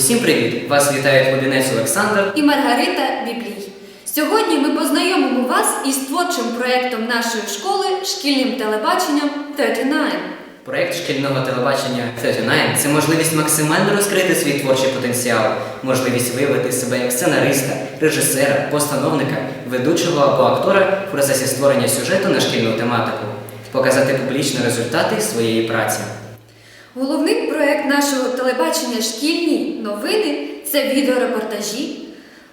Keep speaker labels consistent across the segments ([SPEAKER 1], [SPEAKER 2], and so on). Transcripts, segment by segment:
[SPEAKER 1] Усім привіт! Вас вітають Лубінець Олександр.
[SPEAKER 2] і Маргарита Біблій. Сьогодні ми познайомимо вас із творчим проєктом нашої школи шкільним телебаченням 39.
[SPEAKER 1] Проєкт шкільного телебачення 39 – це можливість максимально розкрити свій творчий потенціал, можливість виявити себе як сценариста, режисера, постановника, ведучого або актора в процесі створення сюжету на шкільну тематику, показати публічно результати своєї праці.
[SPEAKER 2] Головний проєкт нашого телебачення Шкільні новини це відеорепортажі.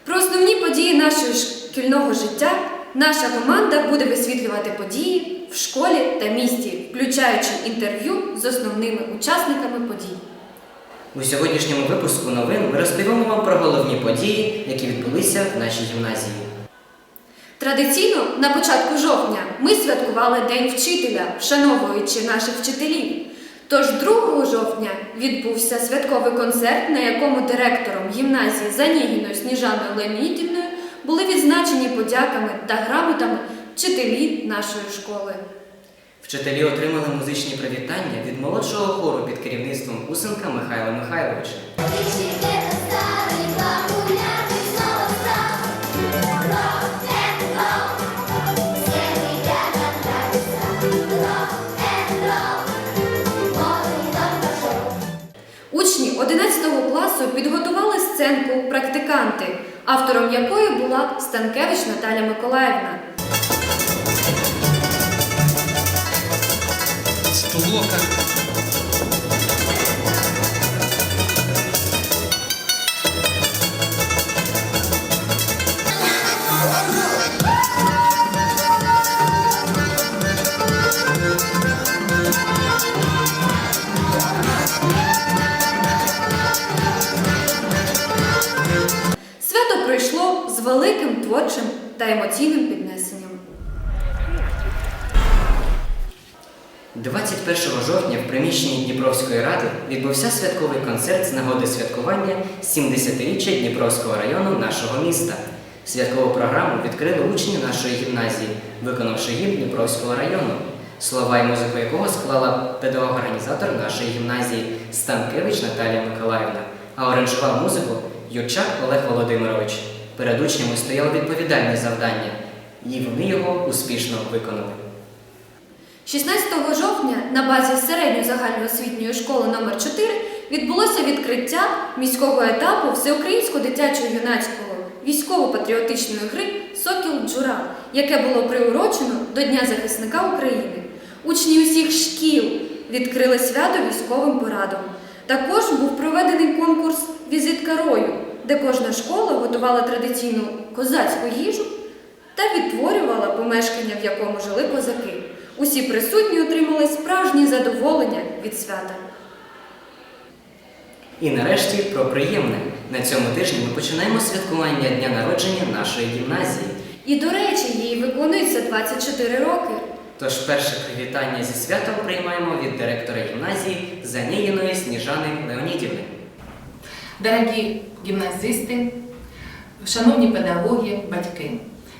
[SPEAKER 2] Про основні події нашого шкільного життя наша команда буде висвітлювати події в школі та місті, включаючи інтерв'ю з основними учасниками подій.
[SPEAKER 1] У сьогоднішньому випуску новин ми розповімо вам про головні події, які відбулися в нашій гімназії.
[SPEAKER 2] Традиційно на початку жовтня ми святкували День вчителя, вшановуючи наших вчителів. Тож 2 жовтня відбувся святковий концерт, на якому директором гімназії Занігіною Сніжаною Леонідівною були відзначені подяками та грамотами вчителі нашої школи.
[SPEAKER 1] Вчителі отримали музичні привітання від молодшого хору під керівництвом Усенка Михайла Михайловича.
[SPEAKER 2] Сценку Практиканти, автором якої була Станкевич Наталя Миколаївна.
[SPEAKER 3] Столока.
[SPEAKER 2] Великим творчим та емоційним піднесенням.
[SPEAKER 1] 21 жовтня в приміщенні Дніпровської ради відбувся святковий концерт з нагоди святкування 70-річчя Дніпровського району нашого міста. Святкову програму відкрили учні нашої гімназії, виконавши гімн Дніпровського району, слова і музику якого склала педагог-організатор нашої гімназії Станкевич Наталія Миколаївна, а оранжував музику Юрчак Олег Володимирович. Перед учнями стояло відповідальне завдання, і вони його успішно виконали.
[SPEAKER 2] 16 жовтня на базі середньої загальноосвітньої школи номер 4 відбулося відкриття міського етапу всеукраїнського дитячого юнацького військово-патріотичної гри Сокіл Джура, яке було приурочено до Дня захисника України. Учні усіх шкіл відкрили свято військовим порадом. Також був проведений конкурс Візитка рою, де кожна школа готувала традиційну козацьку їжу та відтворювала помешкання, в якому жили козаки. Усі присутні отримали справжнє задоволення від свята.
[SPEAKER 1] І нарешті про приємне. На цьому тижні ми починаємо святкування дня народження нашої гімназії.
[SPEAKER 2] І до речі, їй виконується 24 роки.
[SPEAKER 1] Тож перше привітання зі святом приймаємо від директора гімназії Заніїної Сніжани Леонідівни.
[SPEAKER 4] Дорогі гімназисти, шановні педагоги, батьки,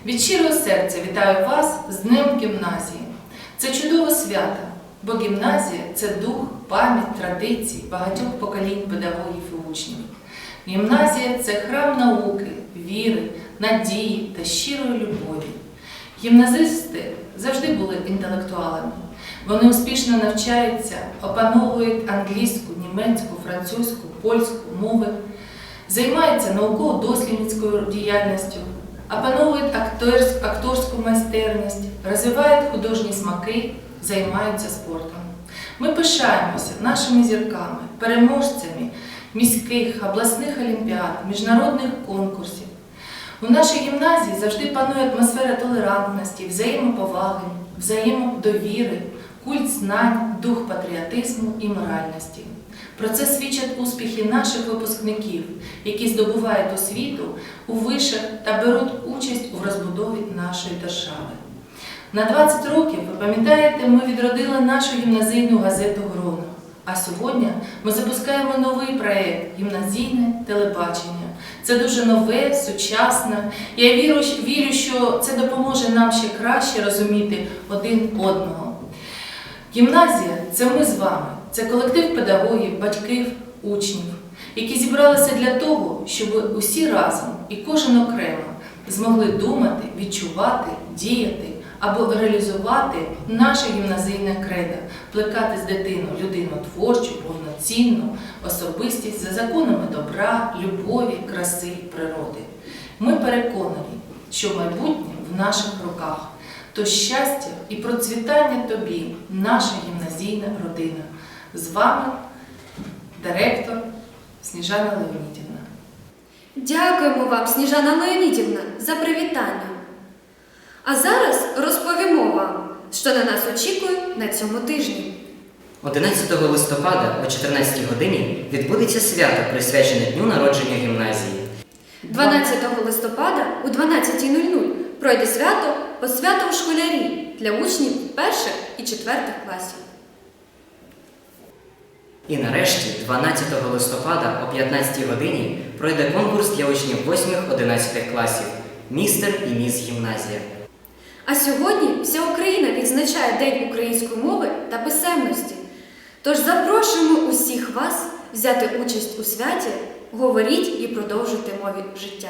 [SPEAKER 4] від щирого серця вітаю вас з Днем гімназії. Це чудове свято, бо гімназія це дух, пам'ять, традицій багатьох поколінь педагогів і учнів. Гімназія це храм науки, віри, надії та щирої любові. Гімназисти завжди були інтелектуалами. Вони успішно навчаються, опановують англійську, німецьку, французьку, польську мови, займаються науково-дослідницькою діяльністю, опановують акторську майстерність, розвивають художні смаки, займаються спортом. Ми пишаємося нашими зірками, переможцями міських, обласних олімпіад, міжнародних конкурсів. У нашій гімназії завжди панує атмосфера толерантності, взаємоповаги, взаємодовіри, культ знань, дух патріотизму і моральності. Про це свідчать успіхи наших випускників, які здобувають освіту у вишах та беруть участь у розбудові нашої держави. На 20 років, ви пам'ятаєте, ми відродили нашу гімназійну газету Грона. А сьогодні ми запускаємо новий проєкт гімназійне телебачення. Це дуже нове, сучасне. Я вірю, вірю, що це допоможе нам ще краще розуміти один одного. Гімназія це ми з вами, це колектив педагогів, батьків, учнів. які зібралися для того, щоб усі разом і кожен окремо змогли думати, відчувати, діяти або реалізувати наше гімназійне кредо, плекати з дитину людину творчу, повноцінну, особистість за законами добра, любові, краси, природи. Ми переконані, що майбутнє в наших руках. То щастя і процвітання тобі, наша гімназійна родина. З вами директор Сніжана Леонідівна.
[SPEAKER 2] Дякуємо вам, Сніжана Леонідівна, за привітання. А зараз розповімо вам, що на нас очікує на цьому тижні.
[SPEAKER 1] 11 листопада о 14 годині відбудеться свято, присвячене дню народження гімназії.
[SPEAKER 2] 12 листопада у 12.00 пройде свято посвято у школярі для учнів перших і четвертих класів.
[SPEAKER 1] І нарешті, 12 листопада о 15 годині пройде конкурс для учнів 8-11 класів Містер і міс гімназія.
[SPEAKER 2] А сьогодні вся Україна відзначає День української мови та писемності. Тож запрошуємо усіх вас взяти участь у святі, говоріть і продовжуйте мові життя.